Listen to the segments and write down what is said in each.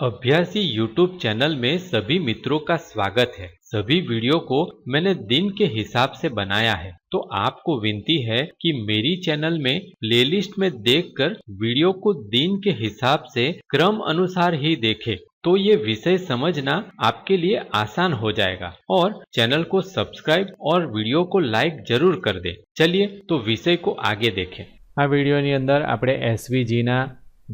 अभ्यासी YouTube channel में सभी मित्रों का स्वागत है सभी वीडियो को मैंने दिन के हिसाब से बनाया है तो आपको विनती है कि मेरी चैनल में प्लेलिस्ट में देखकर वीडियो को दिन के हिसाब से क्रम अनुसार ही देखें तो ये विषय समझना आपके लिए आसान हो जाएगा और चैनल को सब्सक्राइब और वीडियो को लाइक जरूर कर दे चलिए तो विषय को आगे देखें આ વિડીયોની અંદર આપણે એસવીજીના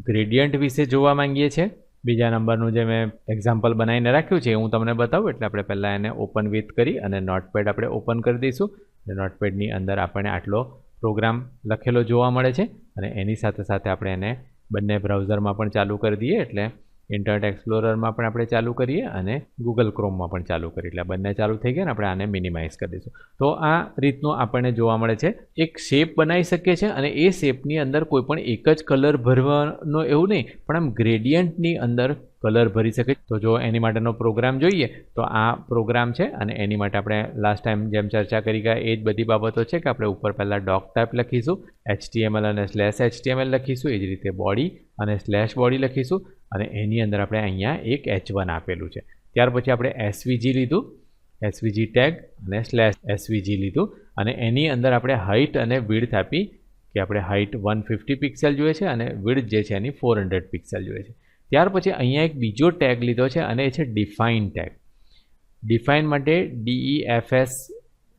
ગ્રેડિયન્ટ વિશે જોવા માંગીએ છીએ બીજા નંબરનું જે મેં એક્ઝામ્પલ બનાવીને રાખ્યું છે હું તમને બતાવું, એટલે આપણે પહેલાં એને ઓપન વિથ કરી અને નોટપેડ આપણે ઓપન કરી દઈશું. અને નોટપેડની અંદર આપણને આટલો પ્રોગ્રામ લખેલો જોવા મળે છે અને એની સાથે સાથે આપણે એને બંને બ્રાઉઝરમાં પણ ચાલુ કરી દઈએ, એટલે ઇન્ટરનેટ એક્સપ્લોરરમાં પણ આપણે ચાલુ કરીએ અને ગૂગલ ક્રોમમાં પણ ચાલુ કરીએ. એટલે બંને ચાલુ થઈ ગયા ને આપણે આને મિનિમાઇઝ કરી દઈશું. તો આ રીતનું આપણને જોવા મળે છે. એક શેપ બનાવી શકીએ છીએ અને એ શેપની અંદર કોઈ પણ એક જ કલર ભરવાનો એવું નહીં, પણ આમ ગ્રેડિયન્ટની અંદર કલર ભરી શકે તો જો એની માટેનો પ્રોગ્રામ જોઈએ, તો આ પ્રોગ્રામ છે અને એની માટે આપણે લાસ્ટ ટાઈમ જેમ ચર્ચા કરી ગયા, એ જ બધી બાબતો છે કે આપણે ઉપર પહેલાં ડોક ટાઈપ લખીશું એચટીએમએલ અને સ્લેશ એચટીએમએલ લખીશું, એ જ રીતે બોડી અને સ્લેશ બોડી લખીશું. અને એની અંદર આપણે અહીંયા એક એચ વન આપેલું છે. ત્યાર પછી આપણે એસવીજી લીધું. એસવીજી ટેગ અને સ્લેશ એસવીજી લીધું. અને એની અંદર આપણે હાઇટ અને વિડથ આપી કે આપણે હાઇટ વન ફિફ્ટી પિક્સેલ જોઈએ છે અને વિડથ જે છે એની ફોર હંડ્રેડ પિક્સેલ જોઈએ છે. ત્યાર પછી અહીંયા એક બીજો ટેગ લીધો છે અને એ છે ડિફાઇન ટેગ ડિફાઇન માટે D E F S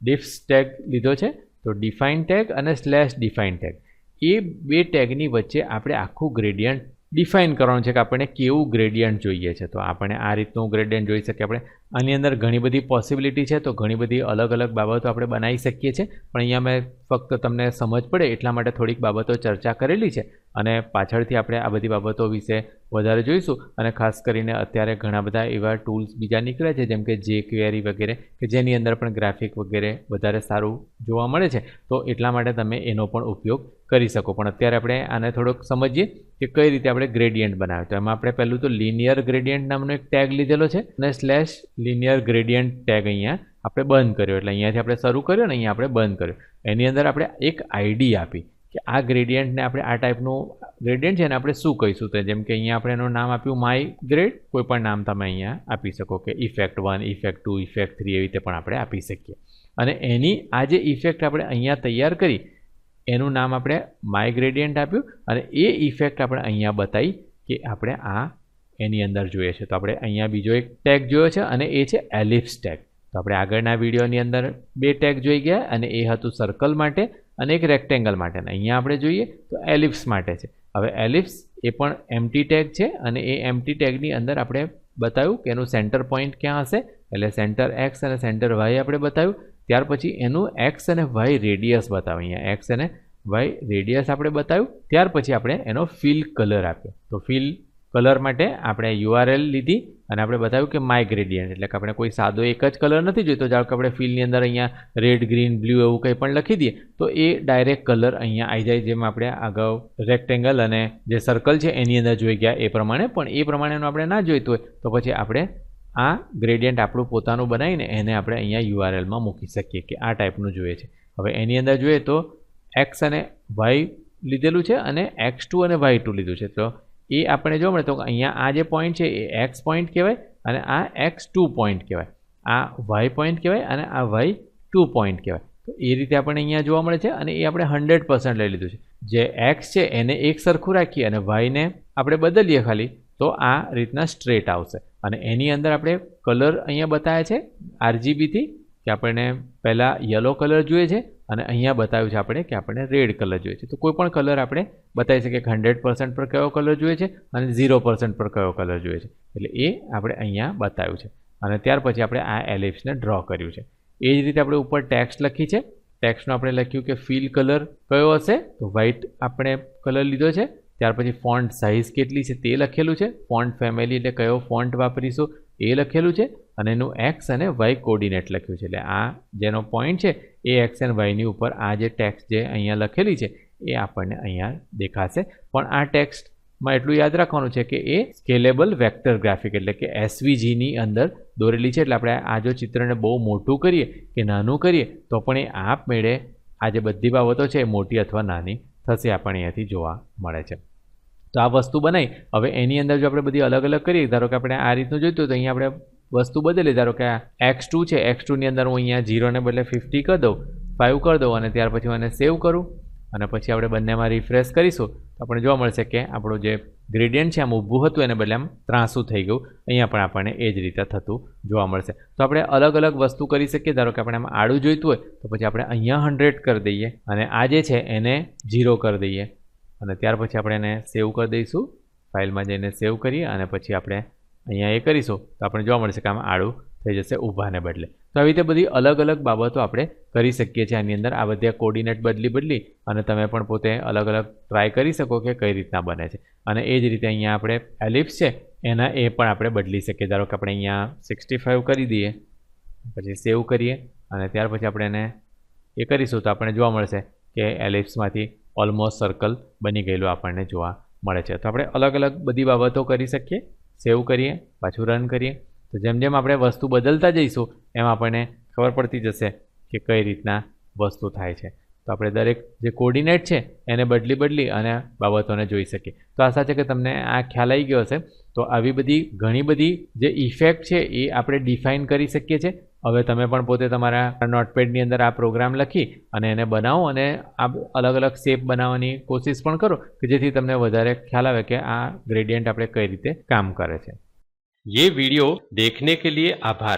defs tag લીધો છે. તો ડિફાઇન ટેગ અને સ્લેશ ડિફાઇન ટેગ એ બે ટેગની વચ્ચે આપણે આખું ગ્રેડિયન્ટ ડિફાઇન કરવાનું છે કે આપણને કેવું ગ્રેડિયન્ટ જોઈએ છે. તો આપણે આ રીતનું ગ્રેડિયન્ટ જોઈ શકીએ આપણે. આની અંદર ઘણી બધી પોસિબિલિટી છે, તો ઘણી બધી અલગ અલગ બાબતો આપણે બનાવી શકીએ છીએ. પણ અહીંયા મેં ફક્ત તમને સમજ પડે એટલા માટે થોડીક બાબતો ચર્ચા કરેલી છે. અને પાછળથી આપણે આ બધી બાબતો વિશે વધારે જોઈશું અને ખાસ કરીને અત્યારે ઘણા બધા એવા ટૂલ્સ બીજા નીકળે છે, જેમ કે જે ક્વેરી વગેરે, કે જેની અંદર પણ ગ્રાફિક વગેરે વધારે સારું જોવા મળે છે, તો એટલા માટે તમે એનો પણ ઉપયોગ કરી શકો. પણ અત્યારે આપણે આને થોડોક સમજીએ કે કઈ રીતે આપણે ગ્રેડિયન્ટ બનાવ્યો તો એમાં આપણે પહેલું તો લિનિયર ગ્રેડિયન્ટ નામનો એક ટેગ લીધેલો છે અને સ્લેશ લિનિયર ગ્રેડિયન્ટ ટેગ અહીંયા આપણે બંધ કર્યો. એટલે અહીંયાથી આપણે શરૂ કર્યો ને અહીંયા આપણે બંધ કર્યો. એની અંદર આપણે એક આઈડી આપી. કે આ ગ્રેડિયન્ટને આપણે આ ટાઈપનું ગ્રેડિયન્ટ છે ને આપણે શું કહીશું તે? જેમ કે અહીંયા આપણે એનું નામ આપ્યું માય ગ્રેડ કોઈ પણ નામ તમે અહીંયા આપી શકો કે effect one effect two effect three એવી રીતે પણ આપણે આપી શકીએ. અને એની આ જે ઇફેક્ટ આપણે અહીંયા તૈયાર કરી, એનું નામ આપણે માય ગ્રેડિયન્ટ આપ્યું અને એ ઇફેક્ટ આપણે અહીંયા બતાવી કે આપણે આ એની અંદર જોઈએ છે. તો આપણે અહીંયા બીજો એક ટેગ જોયો છે અને એ છે એલિપ્સ ટેગ તો આપણે આગળના વિડીયોની અંદર બે ટેગ જોઈ ગયા અને એ હતું સર્કલ માટે. અને એક રેક્ટેંગલ માટેના અહીંયા આપણે જોઈએ તો એલિપ્સ માટે છે. હવે એલિપ્સ એ પણ એમટી ટેગ છે અને એ એમટી ટેગની અંદર આપણે બતાવ્યું કે એનું સેન્ટર પોઈન્ટ ક્યાં હશે? એટલે સેન્ટર એક્સ અને સેન્ટર વાય આપણે બતાવ્યું. ત્યાર પછી એનું એક્સ અને વાય રેડિયસ બતાવ્યું. અહીંયા એક્સ અને વાય રેડિયસ આપણે બતાવ્યું. ત્યાર પછી આપણે એનો ફિલ કલર આપ્યો. તો ફિલ કલર માટે આપણે યુઆરએલ લીધી. અને આપણે બતાવ્યું કે માય ગ્રેડિયન્ટ એટલે કે આપણે કોઈ સાદો એક જ કલર નથી જોઈતો. જાણ કે આપણે ફિલ્ડની અંદર અહીંયા રેડ ગ્રીન બ્લુ એવું કંઈ પણ લખી દઈએ, તો એ ડાયરેક્ટ કલર અહીંયા આવી જાય, જેમ આપણે અગાઉ રેક્ટેંગલ અને જે સર્કલ છે એની અંદર જોઈ ગયા એ પ્રમાણે. પણ એ પ્રમાણેનું આપણે ના જોઈતું હોય, તો પછી આપણે આ ગ્રેડિયન્ટ આપણું પોતાનું બનાવીને એને આપણે અહીંયા યુઆરએલમાં મૂકી શકીએ કે આ ટાઈપનું જોઈએ છે. હવે એની અંદર જોઈએ તો એક્સ અને વાય લીધેલું છે અને એક્સ ટુ અને વાય ટુ લીધું છે. તો એ આપણે જોવા મળે તો અહીંયા આ જે પોઈન્ટ છે એ એક્સ પોઈન્ટ કહેવાય અને આ એક્સ ટુ પોઈન્ટ કહેવાય. આ વાય પોઈન્ટ કહેવાય અને આ વાય ટુ પોઈન્ટ કહેવાય. તો એ રીતે આપણને અહીંયા જોવા મળે છે અને એ આપણે હંડ્રેડ પર્સન્ટ લઈ લીધું છે. જે એક્સ છે એને એક સરખું રાખીએ અને વાયને આપણે બદલીએ ખાલી, તો આ રીતના સ્ટ્રેટ આવશે. અને એની અંદર આપણે કલર અહીંયા બતાવ્યા છે આરજીબીથી કે આપણને પહેલાં યલો કલર જોઈએ છે અને અહીંયા બતાવ્યું છે આપણે કે આપણે રેડ કલર જોઈએ છે. તો કોઈ પણ કલર આપણે બતાવી શકીએ કે હંડ્રેડ પર્સન્ટ પર કયો કલર જોઈએ છે અને ઝીરો પર્સન્ટ પર કયો કલર જોઈએ છે. એટલે એ આપણે અહીંયા બતાવ્યું છે. અને ત્યાર પછી આપણે આ એલિપ્સને ડ્રો કર્યું છે. એ જ રીતે આપણે ઉપર ટેક્સ્ટ લખી છે. ટેક્સ્ટનું આપણે લખ્યું કે ફિલ કલર કયો હશે? તો વ્હાઇટ આપણે કલર લીધો છે. ત્યાર પછી ફોન્ટ સાઇઝ કેટલી છે તે લખેલું છે. ફોન્ટ ફેમિલી એટલે કયો ફોન્ટ વાપરીશું એ લખેલું છે. અને એનું એક્સ અને વાય કોર્ડિનેટ લખ્યું છે. એટલે આ જેનો પોઈન્ટ છે એ એક્સ એન્ડ વાયની ઉપર આ જે ટેક્સ્ટ જે અહીંયા લખેલી છે, એ આપણને અહીંયા દેખાશે. પણ આ ટેક્સ્ટમાં એટલું યાદ રાખવાનું છે કે એ સ્કેલેબલ વેક્ટર ગ્રાફિક એટલે કે એસવીજીની અંદર દોરેલી છે. એટલે આપણે આ જો ચિત્રને બહુ મોટું કરીએ કે નાનું કરીએ, તો પણ એ આપમેળે આ જે બધી બાબતો છે એ મોટી અથવા નાની થશે આપણને અહીંયાથી જોવા મળે છે. તો આ વસ્તુ બનાવી. હવે એની અંદર જો આપણે બધી અલગ અલગ કરીએ, ધારો કે આપણે આ રીતનું જોઈતું તો અહીંયા આપણે વસ્તુ બદલી, ધારો કે આ એક્સ ટુ છે એક્સ ટુની અંદર હું અહીંયા ઝીરોને બદલે ફિફ્ટી કરી દઉં ફાઇવ કરી દઉં, અને ત્યાર પછી હું એને સેવ કરું, અને પછી આપણે બંનેમાં રિફ્રેશ કરીશું, તો આપણે જોવા મળશે કે આપણું જે ગ્રેડિયન્ટ છે, આમ ઊભું હતું, એને બદલે આમ ત્રાસું થઈ ગયું. અહીંયા પણ આપણને એ જ રીતે થતું જોવા મળશે. તો આપણે અલગ અલગ વસ્તુ કરી શકીએ, ધારો કે આપણે આમ આડું જોઈતું હોય, તો પછી આપણે અહીંયા હંડ્રેડ કરી દઈએ, અને આ જે છે, એને ઝીરો કરી દઈએ. અને ત્યાર પછી આપણે એને સેવ કરી દઈશું ફાઇલમાં જઈને સેવ કરીએ, અને પછી આપણે અહીંયા એ કરીશું તો આપણે જોવા મળશે કે આમ આડું થઈ જશે ઊભાને બદલે. તો આવી રીતે બધી અલગ અલગ બાબતો આપણે કરી શકીએ છીએ. આની અંદર આ બધા કોર્ડિનેટ બદલી બદલી અને તમે પણ પોતે અલગ અલગ ટ્રાય કરી શકો કે કઈ રીતના બને છે. અને એ જ રીતે અહીંયા આપણે એલિપ્સ છે, એના એ પણ આપણે બદલી શકીએ. ધારો કે આપણે અહીંયા સિક્સટી ફાઇવ કરી દઈએ, પછી સેવ કરીએ અને ત્યાર પછી આપણે એને એ કરીશું તો આપણને જોવા મળશે કે એલિપ્સમાંથી ઓલમોસ્ટ સર્કલ બની ગયેલું આપણને જોવા મળે છે. તો આપણે અલગ અલગ બધી બાબતો કરી શકીએ. સેવ કરીએ, પાછું રન કરીએ. તો જેમ જેમ આપણે વસ્તુ બદલતા જઈશું, એમ આપણને ખબર પડતી જશે કે કઈ રીતના વસ્તુ થાય છે. તો આપણે દરેક જે કોર્ડિનેટ છે એને બદલી બદલી અને બાબતોને જોઈ શકીએ તો આશા છે કે તમને આ ખ્યાલ આવી ગયો હશે તો આવી બધી ઘણી બધી જે ઇફેક્ટ છે એ આપણે ડિફાઇન કરી શકીએ છીએ હવે તમે પણ પોતે તમારા નોટપેડની અંદર આ પ્રોગ્રામ લખી અને એને બનાવો અને આ અલગ અલગ શેપ બનાવવાની કોશિશ પણ કરો કે જેથી તમને વધારે ખ્યાલ આવે કે આ ગ્રેડિયન્ટ આપણે કઈ રીતે કામ કરે છે ये वीडियो देखने के लिए आभार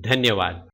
ધન્યવાદ.